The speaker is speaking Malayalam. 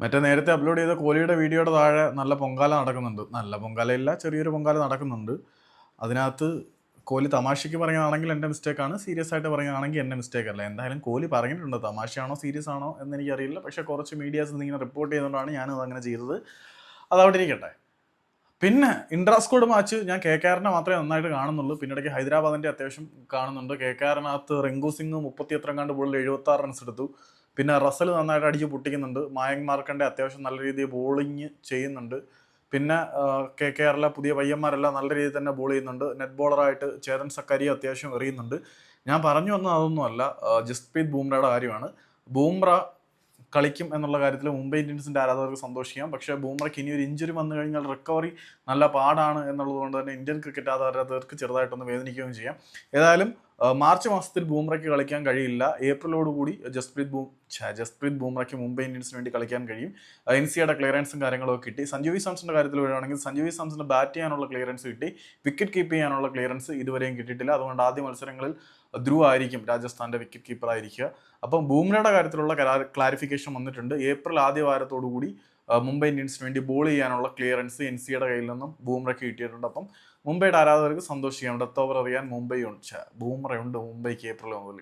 മറ്റേ നേരത്തെ അപ്ലോഡ് ചെയ്ത കോഹ്ലിയുടെ വീഡിയോയുടെ താഴെ നല്ല പൊങ്കാല നടക്കുന്നുണ്ട്. നല്ല പൊങ്കാലയില്ല ചെറിയൊരു പൊങ്കാല നടക്കുന്നുണ്ട്. അതിനകത്ത് കോഹ്ലി തമാശയ്ക്ക് പറയുകയാണെങ്കിൽ എന്റെ മിസ്റ്റേക്കാണ് സീരിയസ് ആയിട്ട് പറയുകയാണെങ്കിൽ എന്റെ മിസ്റ്റേക്ക് അല്ല. എന്തായാലും കോഹ്ലി പറഞ്ഞിട്ടുണ്ട്. തമാശയാണോ സീരിയസ് ആണോ എന്ന് എനിക്കറിയില്ല. പക്ഷേ കുറച്ച് മീഡിയാസ് ഇങ്ങനെ റിപ്പോർട്ട് ചെയ്തുകൊണ്ടാണ് ഞാനത് അങ്ങനെ ചെയ്തത്. അതവിടെ ഇരിക്കട്ടെ. പിന്നെ ഇൻട്രാസ്കോഡ് മാച്ച് ഞാൻ കെ കെആറിനെ മാത്രമേ നന്നായിട്ട് കാണുന്നുള്ളൂ. പിന്നിടയ്ക്ക് ഹൈദരാബാദിന്റെ അത്യാവശ്യം കാണുന്നുണ്ട്. കെ കെആറിനകത്ത് റിങ്കു സിംഗ് മുപ്പത്തി എത്രങ്ങാണ്ട് ബോളിൽ എഴുപത്തി ആറ് റൺസ് എടുത്തു. പിന്നെ റസൽ നന്നായിട്ട് അടിച്ച് പൊട്ടിക്കുന്നുണ്ട്. മായങ് മാർക്കണ്ടെ അത്യാവശ്യം നല്ല രീതിയിൽ ബോളിങ് ചെയ്യുന്നുണ്ട്. പിന്നെ കെ കെ ആറിലെ പുതിയ പയ്യന്മാരെല്ലാം നല്ല രീതിയിൽ തന്നെ ബോൾ ചെയ്യുന്നുണ്ട്. നെറ്റ് ബോളറായിട്ട് ചേതൻ സക്കാരി അത്യാവശ്യം എറിയുന്നുണ്ട്. ഞാൻ പറഞ്ഞു വന്നത് അതൊന്നുമല്ല ജസ്പ്രീത് ബൂംറയുടെ കാര്യമാണ്. ബൂംറ കളിക്കും എന്നുള്ള കാര്യത്തിൽ മുംബൈ ഇന്ത്യൻസിന്റെ ആരാധകർക്ക് സന്തോഷിക്കാം. പക്ഷേ ബൂംറയ്ക്ക് ഇനി ഒരു ഇഞ്ചുറി വന്നു കഴിഞ്ഞാൽ റിക്കവറി നല്ല പാടാണ് എന്നുള്ളത് കൊണ്ട് തന്നെ ഇന്ത്യൻ ക്രിക്കറ്റ് ആരാധകർക്ക് ചെറുതായിട്ടൊന്ന് വേദനിക്കുകയും ചെയ്യാം. ഏതായാലും മാർച്ച് മാസത്തിൽ ബൂംറയ്ക്ക് കളിക്കാൻ കഴിയില്ല. ഏപ്രിലോടുകൂടി ജസ്പ്രീത് ബൂം ജസ്പ്രീത് ബൂംറയ്ക്ക് മുംബൈ ഇന്ത്യൻസിന് വേണ്ടി കളിക്കാൻ കഴിയും. എൻ സിയുടെ ക്ലിയറൻസും കാര്യങ്ങളൊക്കെ കിട്ടി. സഞ്ജു വി സാംസന്റെ കാര്യത്തിൽ വരികയാണെങ്കിൽ സഞ്ജു വി സാംസന് ബാറ്റ് ചെയ്യാനുള്ള ക്ലിയറൻസ് കിട്ടി. വിക്കറ്റ് കീപ്പ് ചെയ്യാനുള്ള ക്ലിയറൻസ് ഇതുവരെയും കിട്ടിയിട്ടില്ല. അതുകൊണ്ട് ആദ്യ മത്സരങ്ങളിൽ ധ്രുവ് ആയിരിക്കും രാജസ്ഥാന്റെ വിക്കറ്റ് കീപ്പർ ആയിരിക്കുക. അപ്പം ബൂംറയുടെ കാര്യത്തിലുള്ള ക്ലാരിഫിക്കേഷൻ വന്നിട്ടുണ്ട്. ഏപ്രിൽ ആദ്യ വാരത്തോടുകൂടി ആ, മുംബൈ ഇന്ത്യൻസിന് വേണ്ടി ബോൾ ചെയ്യാനുള്ള ക്ലിയറൻസ് എൻ സിയുടെ കയ്യിൽ നിന്നും ബൂംറയ്ക്ക് കിട്ടിയിട്ടുണ്ട്. അപ്പം മുംബൈയുടെ ആരാധകർക്ക് സന്തോഷിക്കാം. ഡെത്ത് ഓവർ അറിയാൻ മുംബൈ ഉണ്ട്. ബൂംറയുണ്ട് മുംബൈക്ക് ഏപ്രിൽ മുതൽ